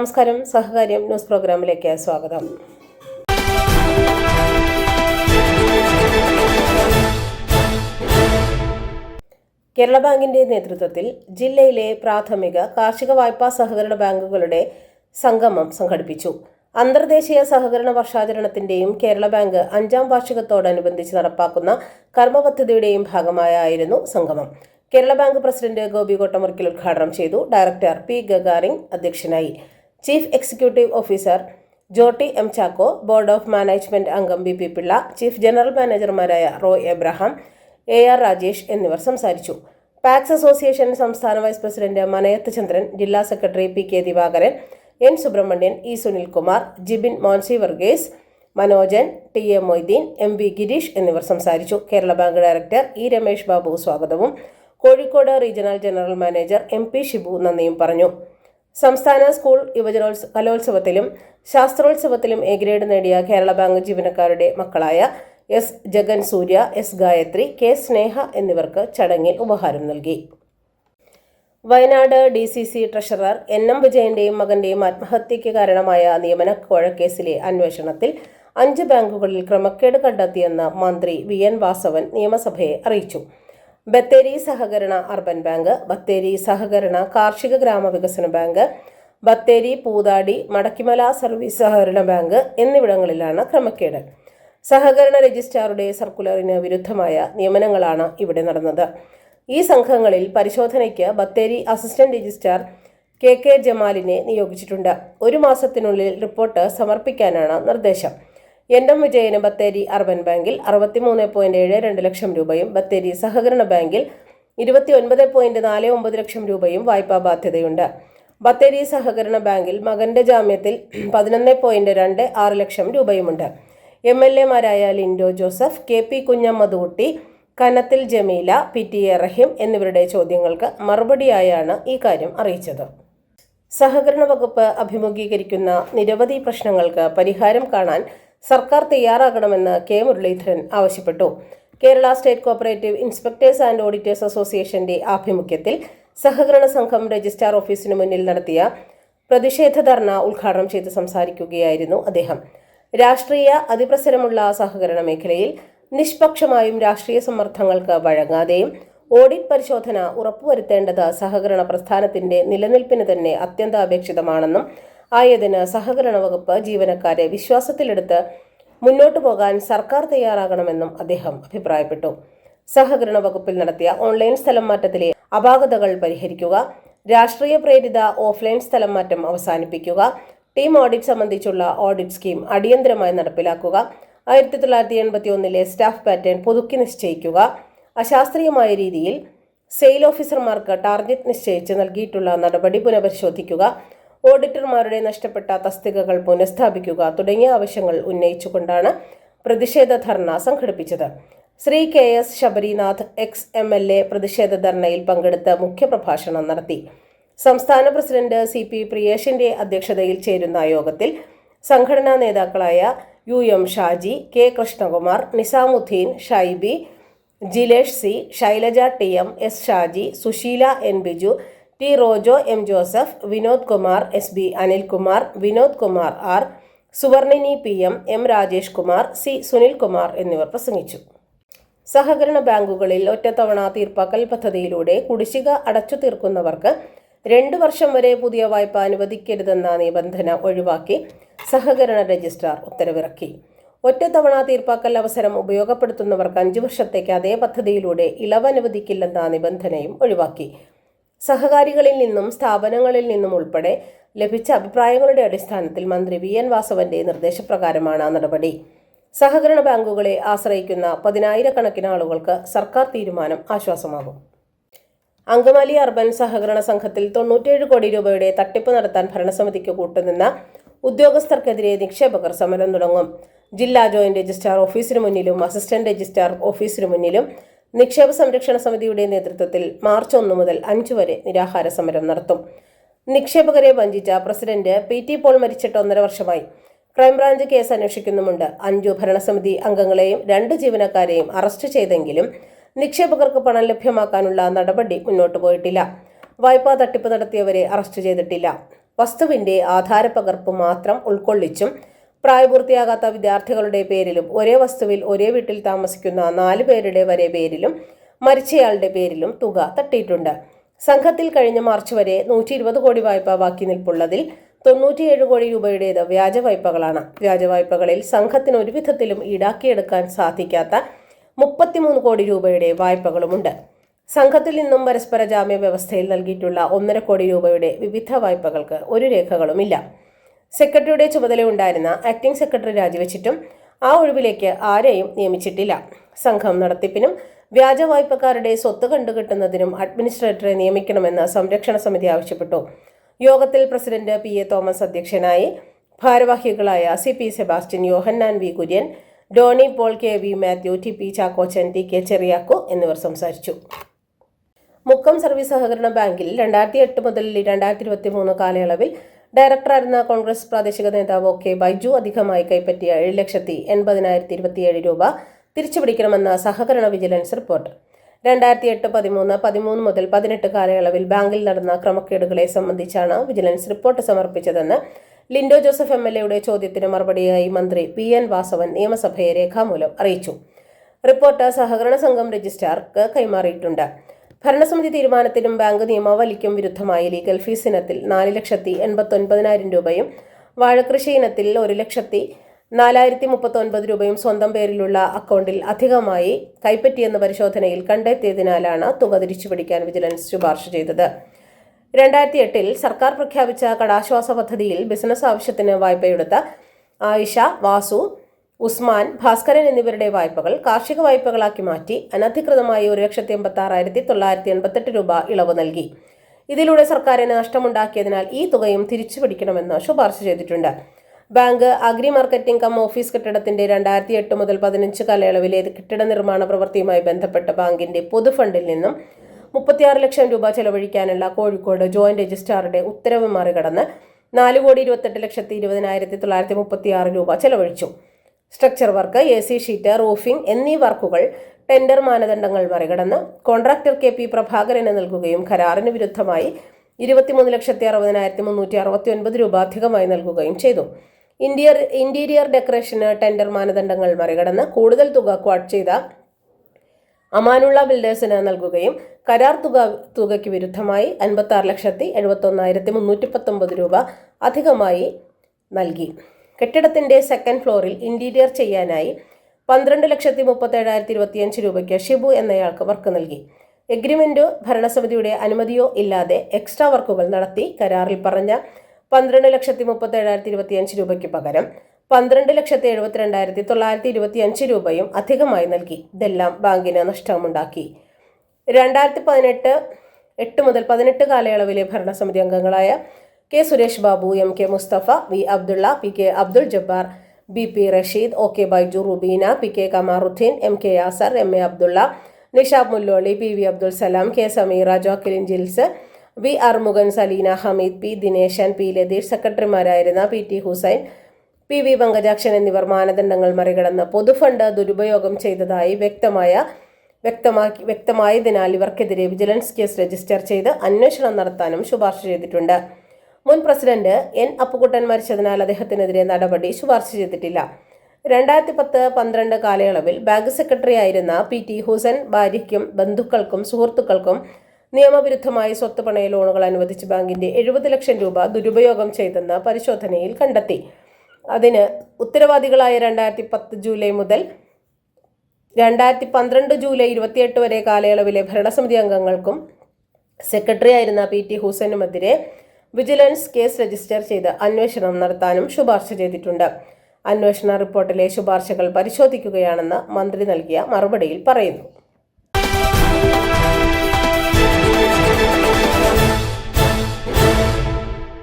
നമസ്കാരം. സഹകാര്യം ന്യൂസ് പ്രോഗ്രാമിലേക്ക് സ്വാഗതം. കേരള ബാങ്കിന്റെ നേതൃത്വത്തിൽ ജില്ലയിലെ പ്രാഥമിക കാർഷിക വായ്പാ സഹകരണ ബാങ്കുകളുടെ സംഗമം സംഘടിപ്പിച്ചു. അന്തർദേശീയ സഹകരണ വർഷാചരണത്തിന്റെയും കേരള ബാങ്ക് അഞ്ചാം വാർഷികത്തോടനുബന്ധിച്ച് നടപ്പാക്കുന്ന കർമ്മ പദ്ധതിയുടെയും ഭാഗമായായിരുന്നു സംഗമം. കേരള ബാങ്ക് പ്രസിഡന്റ് ഗോപി കോട്ടമുറിക്കൽ ഉദ്ഘാടനം ചെയ്തു. ഡയറക്ടർ പി ഗഗാറിംഗ് അധ്യക്ഷനായി. Chief executive officer Jotty M Chacko board of management അംഗം B P Pillai chief general മാനേജർമാരായ Roy Abraham A R Rajesh എന്നിവർ സംസാരിച്ചു. പാക്സ് അസോസിയേഷൻ സംസ്ഥാന വൈസ് പ്രസിഡന്റ് മനയത്ത് ചന്ദ്രൻ ജില്ലാ secretary P K Divakaran N Subrahmanian E Sunilkumar Jibin Monsi Varghese Manojan T A Moideen M V Girish എന്നിവർ സംസാരിച്ചു. Kerala bank director E Ramesh Babu സ്വാഗതവും. Kozhikode regional general manager M P Shibu നന്ദിയും പറഞ്ഞു. സംസ്ഥാന school യുവജനോത്സവ കലോത്സവത്തിലും ശാസ്ത്രോത്സവത്തിലും A grade നേടിയ കേരള ബാങ്ക് ജീവനക്കാരുടെ മക്കളായ S Jagan Surya S Gayathri K Sneha എന്നിവർക്ക് ചടങ്ങിൽ ഉപഹാരം നൽകി. Wayanad D C C treasurer N M വിജയന്റെയും മകന്റെയും ആത്മഹത്യയ്ക്ക് കാരണമായ നിയമന കോഴക്കേസിലെ അന്വേഷണത്തിൽ അഞ്ച് ബാങ്കുകളിൽ ക്രമക്കേട് കണ്ടെത്തിയെന്ന് മന്ത്രി വി എൻ വാസവൻ നിയമസഭയെ അറിയിച്ചു. ബത്തേരി സഹകരണ അർബൻ ബാങ്ക് ബത്തേരി സഹകരണ കാർഷിക ഗ്രാമ വികസന ബാങ്ക് ബത്തേരി പൂതാടി മടക്കിമല സർവീസ് സഹകരണ ബാങ്ക് എന്നിവിടങ്ങളിലാണ് ക്രമക്കേട്. സഹകരണ രജിസ്ട്രാറുടെ സർക്കുലറിന് വിരുദ്ധമായ നിയമനങ്ങളാണ് ഇവിടെ നടന്നത്. ഈ സംഘങ്ങളിൽ പരിശോധനയ്ക്ക് Bathery assistant registrar K K ജമാലിനെ നിയോഗിച്ചിട്ടുണ്ട്. ഒരു മാസത്തിനുള്ളിൽ റിപ്പോർട്ട് സമർപ്പിക്കാനാണ് നിർദ്ദേശം. എൻ എം വിജയന് ബത്തേരി അർബൻ ബാങ്കിൽ അറുപത്തിമൂന്ന് പോയിന്റ് ഏഴ് രണ്ട് ലക്ഷം രൂപയും ബത്തേരി സഹകരണ ബാങ്കിൽ ഇരുപത്തി ഒൻപത് പോയിന്റ് നാല് ഒമ്പത് ലക്ഷം രൂപയും വായ്പാ ബാധ്യതയുണ്ട്. ബത്തേരി സഹകരണ ബാങ്കിൽ മകന്റെ ജാമ്യത്തിൽ പതിനൊന്ന് പോയിന്റ് രണ്ട് ആറ് ലക്ഷം രൂപയുമുണ്ട്. M L എമാരായ Lindo Joseph K P Kunhammadkutty Kanathil Jameela P T A Rahim എന്നിവരുടെ ചോദ്യങ്ങൾക്ക് മറുപടിയായാണ് ഈ കാര്യം അറിയിച്ചത്. സഹകരണ വകുപ്പ് അഭിമുഖീകരിക്കുന്ന നിരവധി പ്രശ്നങ്ങൾക്ക് പരിഹാരം കാണാൻ സർക്കാർ തയ്യാറാകണമെന്ന് കെ മുരളീധരൻ ആവശ്യപ്പെട്ടു. Kerala state cooperative inspectors and auditors അസോസിയേഷന്റെ ആഭിമുഖ്യത്തിൽ സഹകരണ സംഘം രജിസ്ട്രാർ ഓഫീസിനു മുന്നിൽ നടത്തിയ പ്രതിഷേധ ധർണ ഉദ്ഘാടനം ചെയ്ത് സംസാരിക്കുകയായിരുന്നു അദ്ദേഹം. രാഷ്ട്രീയ അതിപ്രസരമുള്ള സഹകരണ മേഖലയിൽ നിഷ്പക്ഷമായും രാഷ്ട്രീയ സമ്മർദ്ദങ്ങൾക്ക് വഴങ്ങാതെയും ഓഡിറ്റ് പരിശോധന ഉറപ്പുവരുത്തേണ്ടത് സഹകരണ പ്രസ്ഥാനത്തിന്റെ നിലനിൽപ്പിന് തന്നെ അത്യന്താപേക്ഷിതമാണെന്നും ആയതിന് സഹകരണ വകുപ്പ് ജീവനക്കാരെ വിശ്വാസത്തിലെടുത്ത് മുന്നോട്ടു പോകാൻ സർക്കാർ തയ്യാറാകണമെന്നും അദ്ദേഹം അഭിപ്രായപ്പെട്ടു. സഹകരണ വകുപ്പിൽ നടത്തിയ ഓൺലൈൻ സ്ഥലം മാറ്റത്തിലെ അപാകതകൾ പരിഹരിക്കുക രാഷ്ട്രീയ പ്രേരിത ഓഫ്ലൈൻ സ്ഥലം മാറ്റം അവസാനിപ്പിക്കുക ടീം ഓഡിറ്റ് സംബന്ധിച്ചുള്ള ഓഡിറ്റ് സ്കീം അടിയന്തരമായി നടപ്പിലാക്കുക ആയിരത്തി തൊള്ളായിരത്തി എൺപത്തി ഒന്നിലെ സ്റ്റാഫ് പാറ്റേൺ പുതുക്കി നിശ്ചയിക്കുക അശാസ്ത്രീയമായ രീതിയിൽ സെയിൽ ഓഫീസർമാർക്ക് ടാർഗറ്റ് നിശ്ചയിച്ച് നൽകിയിട്ടുള്ള നടപടി പുനഃപരിശോധിക്കുക ഓഡിറ്റർമാരുടെ നഷ്ടപ്പെട്ട തസ്തികകൾ പുനഃസ്ഥാപിക്കുക തുടങ്ങിയ ആവശ്യങ്ങൾ ഉന്നയിച്ചുകൊണ്ടാണ് പ്രതിഷേധ ധർണ സംഘടിപ്പിച്ചത്. Shri K S Sabarinath ex M L A പ്രതിഷേധ ധർണയിൽ പങ്കെടുത്ത് മുഖ്യപ്രഭാഷണം നടത്തി. സംസ്ഥാന പ്രസിഡന്റ് സി പി പ്രിയേഷിന്റെ അധ്യക്ഷതയിൽ ചേരുന്ന യോഗത്തിൽ സംഘടനാ നേതാക്കളായ U M Shaji K Krishnakumar Nizamuddin Shaibi Jilesh C Shailaja T M S Shaji Susheela N Biju T Rojo M Joseph Vinod Kumar S B Anilkumar Vinod Kumar R Suvarnini P M M Rajesh Kumar C Sunilkumar എന്നിവർ പ്രസംഗിച്ചു. സഹകരണ ബാങ്കുകളിൽ ഒറ്റത്തവണ തീർപ്പാക്കൽ പദ്ധതിയിലൂടെ കുടിശ്ശിക അടച്ചു തീർക്കുന്നവർക്ക് രണ്ടു വർഷം വരെ പുതിയ വായ്പ അനുവദിക്കരുതെന്ന നിബന്ധന ഒഴിവാക്കി സഹകരണ രജിസ്ട്രാർ ഉത്തരവിറക്കി. ഒറ്റത്തവണ തീർപ്പാക്കൽ അവസരം ഉപയോഗപ്പെടുത്തുന്നവർക്ക് അഞ്ചു വർഷത്തേക്ക് അതേ പദ്ധതിയിലൂടെ ഇളവ് അനുവദിക്കില്ലെന്ന നിബന്ധനയും ഒഴിവാക്കി. സഹകാരികളിൽ നിന്നും സ്ഥാപനങ്ങളിൽ നിന്നും ഉൾപ്പെടെ ലഭിച്ച അഭിപ്രായങ്ങളുടെ അടിസ്ഥാനത്തിൽ മന്ത്രി വി എൻ വാസവന്റെ നിർദ്ദേശപ്രകാരമാണ് നടപടി. സഹകരണ ബാങ്കുകളെ ആശ്രയിക്കുന്ന പതിനായിരക്കണക്കിന് ആളുകൾക്ക് സർക്കാർ തീരുമാനം ആശ്വാസമാകും. അങ്കമാലി അർബൻ സഹകരണ സംഘത്തിൽ തൊണ്ണൂറ്റേഴ് കോടി രൂപയുടെ തട്ടിപ്പ് നടത്താൻ ഭരണസമിതിക്ക് കൂട്ടുനിന്ന ഉദ്യോഗസ്ഥർക്കെതിരെ നിക്ഷേപകർ സമരം തുടങ്ങും. ജില്ലാ ജോയിന്റ് രജിസ്ട്രാർ ഓഫീസിനു മുന്നിലും അസിസ്റ്റന്റ് രജിസ്ട്രാർ ഓഫീസിനു മുന്നിലും നിക്ഷേപ സംരക്ഷണ സമിതിയുടെ നേതൃത്വത്തിൽ മാർച്ച് ഒന്ന് മുതൽ അഞ്ച് വരെ നിരാഹാര സമരം നടത്തും. നിക്ഷേപകരെ വഞ്ചിച്ച പ്രസിഡന്റ് പി ടി പോൾ മരിച്ചിട്ട് ഒന്നര വർഷമായി. Crime branch case അന്വേഷിക്കുന്നുമുണ്ട്. അഞ്ചു ഭരണസമിതി അംഗങ്ങളെയും രണ്ട് ജീവനക്കാരെയും അറസ്റ്റ് ചെയ്തെങ്കിലും നിക്ഷേപകർക്ക് പണം ലഭ്യമാക്കാനുള്ള നടപടി മുന്നോട്ട് പോയിട്ടില്ല. വായ്പാ തട്ടിപ്പ് നടത്തിയവരെ അറസ്റ്റ് ചെയ്തിട്ടില്ല. വസ്തുവിന്റെ ആധാരപകർപ്പ് മാത്രം ഉൾക്കൊള്ളിച്ചും പ്രായപൂർത്തിയാകാത്ത വിദ്യാർത്ഥികളുടെ പേരിലും ഒരേ വസ്തുവിൽ ഒരേ വീട്ടിൽ താമസിക്കുന്ന നാല് പേരുടെ വരെ പേരിലും മരിച്ചയാളുടെ പേരിലും തുക തട്ടിയിട്ടുണ്ട്. സംഘത്തിൽ കഴിഞ്ഞ മാർച്ച് വരെ നൂറ്റി ഇരുപത് കോടി വായ്പ ബാക്കി നിൽപ്പുള്ളതിൽ തൊണ്ണൂറ്റിയേഴ് കോടി രൂപയുടേത് വ്യാജ വായ്പകളാണ്. വ്യാജ വായ്പകളിൽ സംഘത്തിന് ഒരു വിധത്തിലും ഈടാക്കിയെടുക്കാൻ സാധിക്കാത്ത മുപ്പത്തിമൂന്ന് കോടി രൂപയുടെ വായ്പകളുമുണ്ട്. സംഘത്തിൽ നിന്നും പരസ്പര ജാമ്യ വ്യവസ്ഥയിൽ നൽകിയിട്ടുള്ള ഒന്നര കോടി രൂപയുടെ വിവിധ വായ്പകൾക്ക് ഒരു രേഖകളുമില്ല. സെക്രട്ടറിയുടെ ചുമതല ഉണ്ടായിരുന്ന ആക്ടിംഗ് സെക്രട്ടറി രാജിവെച്ചിട്ടും ആ ഒഴിവിലേക്ക് ആരെയും നിയമിച്ചിട്ടില്ല. സംഘം നടത്തിപ്പിനും വ്യാജ വായ്പക്കാരുടെ സ്വത്ത് കണ്ടുകെട്ടുന്നതിനും അഡ്മിനിസ്ട്രേറ്ററെ നിയമിക്കണമെന്ന് സംരക്ഷണ സമിതി ആവശ്യപ്പെട്ടു. യോഗത്തിൽ പ്രസിഡന്റ് പി എ തോമസ് അധ്യക്ഷനായി ഭാരവാഹികളായ C P Sebastian Yohannan V Kurian Doni Paul K V Mathew T P Chackochan T K Cheriyakku എന്നിവർ സംസാരിച്ചു. മുക്കം സർവീസ് സഹകരണ ബാങ്കിൽ രണ്ടായിരത്തി എട്ട് മുതൽ രണ്ടായിരത്തി ഇരുപത്തി മൂന്ന് കാലയളവിൽ ഡയറക്ടറായിരുന്ന കോൺഗ്രസ് പ്രാദേശിക നേതാവ് കെ ബൈജു അധികമായി കൈപ്പറ്റിയ ഏഴ് ലക്ഷത്തി എൺപതിനായിരത്തി ഇരുപത്തിയേഴ് രൂപ തിരിച്ചുപിടിക്കണമെന്ന സഹകരണ വിജിലൻസ് റിപ്പോർട്ട്. രണ്ടായിരത്തി എട്ട് പതിമൂന്ന് പതിമൂന്ന് മുതൽ പതിനെട്ട് കാലയളവിൽ ബാങ്കിൽ നടന്ന ക്രമക്കേടുകളെ സംബന്ധിച്ചാണ് വിജിലൻസ് റിപ്പോർട്ട് സമർപ്പിച്ചതെന്ന് ലിൻഡോ ജോസഫ് എം എൽ എയുടെ ചോദ്യത്തിന് മറുപടിയായി മന്ത്രി പി എൻ വാസവൻ നിയമസഭയെ രേഖാമൂലം അറിയിച്ചു. റിപ്പോർട്ട് സഹകരണ സംഘം രജിസ്ട്രാർക്ക് കൈമാറിയിട്ടുണ്ട്. ഭരണസമിതി തീരുമാനത്തിനും ബാങ്ക് നിയമാവലിക്കും വിരുദ്ധമായി ലീഗൽ ഫീസ് ഇനത്തിൽ നാല് ലക്ഷത്തി എൺപത്തൊൻപതിനായിരം രൂപയും വാഴകൃഷി ഇനത്തിൽ ഒരു ലക്ഷത്തി നാലായിരത്തി മുപ്പത്തൊൻപത് രൂപയും സ്വന്തം പേരിലുള്ള അക്കൗണ്ടിൽ അധികമായി കൈപ്പറ്റിയെന്ന പരിശോധനയിൽ കണ്ടെത്തിയതിനാലാണ് തുക തിരിച്ചുപിടിക്കാൻ വിജിലൻസ് ശുപാർശ ചെയ്തത്. രണ്ടായിരത്തി എട്ടിൽ സർക്കാർ പ്രഖ്യാപിച്ച കടാശ്വാസ പദ്ധതിയിൽ ബിസിനസ് ആവശ്യത്തിന് വായ്പയെടുത്ത ആയിഷ വാസു ഉസ്മാൻ ഭാസ്കരൻ എന്നിവരുടെ വായ്പകൾ കാർഷിക വായ്പകളാക്കി മാറ്റി അനധികൃതമായി ഒരു ലക്ഷത്തി എൺപത്തി ആറായിരത്തി തൊള്ളായിരത്തി എൺപത്തെട്ട് രൂപ ഇളവ് നൽകി. ഇതിലൂടെ സർക്കാരിന് നഷ്ടമുണ്ടാക്കിയതിനാൽ ഈ തുകയും തിരിച്ചു പിടിക്കണമെന്ന് ശുപാർശ ചെയ്തിട്ടുണ്ട്. Bank agri marketing cum office കെട്ടിടത്തിന്റെ രണ്ടായിരത്തി എട്ട് മുതൽ പതിനഞ്ച് കാലയളവിലെ കെട്ടിട നിർമ്മാണ പ്രവൃത്തിയുമായി ബന്ധപ്പെട്ട ബാങ്കിന്റെ പൊതുഫണ്ടിൽ നിന്നും മുപ്പത്തിയാറ് ലക്ഷം രൂപ ചെലവഴിക്കാനുള്ള കോഴിക്കോട് ജോയിന്റ് രജിസ്ട്രാറുടെ ഉത്തരവ് മറികടന്ന് നാല് കോടി ഇരുപത്തെട്ട് ലക്ഷത്തി ഇരുപതിനായിരത്തി തൊള്ളായിരത്തി മുപ്പത്തിയാറ് രൂപ ചെലവഴിച്ചു. Structure work A C sheet roofing എന്നീ വർക്കുകൾ ടെൻഡർ മാനദണ്ഡങ്ങൾ മറികടന്ന് കോൺട്രാക്ടർ കെ പി പ്രഭാകരന് നൽകുകയും കരാറിന് വിരുദ്ധമായി ഇരുപത്തിമൂന്ന് ലക്ഷത്തി അറുപതിനായിരത്തി മുന്നൂറ്റി അറുപത്തി ഒൻപത് രൂപ അധികമായി നൽകുകയും ചെയ്തു. ഇന്റീരിയർ ഇന്റീരിയർ ഡെക്കറേഷന് ടെൻഡർ മാനദണ്ഡങ്ങൾ മറികടന്ന് കൂടുതൽ തുക ക്വാട്ട് ചെയ്ത അമാനുള്ള ബിൽഡേഴ്സിന് നൽകുകയും കരാർ തുക തുകയ്ക്ക് വിരുദ്ധമായി അൻപത്തി ആറ് ലക്ഷത്തി എഴുപത്തൊന്നായിരത്തി മുന്നൂറ്റി പത്തൊമ്പത് രൂപ അധികമായി നൽകി. കെട്ടിടത്തിന്റെ സെക്കൻഡ് ഫ്ലോറിൽ ഇന്റീരിയർ ചെയ്യാനായി പന്ത്രണ്ട് ലക്ഷത്തി മുപ്പത്തേഴായിരത്തി ഇരുപത്തിയഞ്ച് രൂപയ്ക്ക് ഷിബു എന്നയാൾക്ക് വർക്ക് നൽകി. എഗ്രിമെന്റോ ഭരണസമിതിയുടെ അനുമതിയോ ഇല്ലാതെ എക്സ്ട്രാ വർക്കുകൾ നടത്തി കരാറിൽ പറഞ്ഞ പന്ത്രണ്ട് ലക്ഷത്തി മുപ്പത്തേഴായിരത്തി ഇരുപത്തിയഞ്ച് രൂപയ്ക്ക് പകരം പന്ത്രണ്ട് ലക്ഷത്തി എഴുപത്തിരണ്ടായിരത്തി തൊള്ളായിരത്തി ഇരുപത്തിയഞ്ച് രൂപയും അധികമായി നൽകി. ഇതെല്ലാം ബാങ്കിന് നഷ്ടമുണ്ടാക്കി. രണ്ടായിരത്തി പതിനെട്ട് എട്ട് മുതൽ പതിനെട്ട് കാലയളവിലെ ഭരണസമിതി അംഗങ്ങളായ K Suresh Babu M K Musthafa V Abdulla P K Abdul Jabbar B P Rasheed O K Baiju Rubeena P K Kamaruddin M K Yasar M A Abdulla Nishab Mulloli P V Abdul Salam K Sameera Jocklin Jils V Armukhan Saleena Hameed P Dineshan P Latheesh സെക്രട്ടറിമാരായിരുന്ന P T Hussain P V Pankajakshan എന്നിവർ മാനദണ്ഡങ്ങൾ മറികടന്ന് പൊതുഫണ്ട് ദുരുപയോഗം ചെയ്തതായി വ്യക്തമായ വ്യക്തമാക്കി വ്യക്തമായതിനാൽ ഇവർക്കെതിരെ vigilance case register ചെയ്ത് അന്വേഷണം നടത്താനും ശുപാർശ ചെയ്തിട്ടുണ്ട്. മുൻ പ്രസിഡന്റ് എൻ അപ്പുകുട്ടൻ മരിച്ചതിനാൽ അദ്ദേഹത്തിനെതിരെ നടപടി ശുപാർശ ചെയ്തിട്ടില്ല. രണ്ടായിരത്തി പത്ത് പന്ത്രണ്ട് കാലയളവിൽ ബാങ്ക് സെക്രട്ടറി ആയിരുന്ന പി ടി ഹുസൻ ഭാര്യയ്ക്കും ബന്ധുക്കൾക്കും സുഹൃത്തുക്കൾക്കും നിയമവിരുദ്ധമായി സ്വത്ത് പണയ ലോണുകൾ അനുവദിച്ച് ബാങ്കിന്റെ എഴുപത് ലക്ഷം രൂപ ദുരുപയോഗം ചെയ്തെന്ന് പരിശോധനയിൽ കണ്ടെത്തി. അതിന് ഉത്തരവാദികളായ രണ്ടായിരത്തി പത്ത് ജൂലൈ മുതൽ രണ്ടായിരത്തി പന്ത്രണ്ട് ജൂലൈ ഇരുപത്തിയെട്ട് വരെ കാലയളവിലെ ഭരണസമിതി അംഗങ്ങൾക്കും സെക്രട്ടറി ആയിരുന്ന പി ടി ഹുസൈനുമെതിരെ വിജിലൻസ് കേസ് രജിസ്റ്റർ ചെയ്ത് അന്വേഷണം നടത്താനും ശുപാർശ ചെയ്തിട്ടുണ്ട്. അന്വേഷണ റിപ്പോർട്ടിലെ ശുപാർശകൾ പരിശോധിക്കുകയാണെന്ന് മന്ത്രി നൽകിയ മറുപടിയിൽ പറയുന്നു.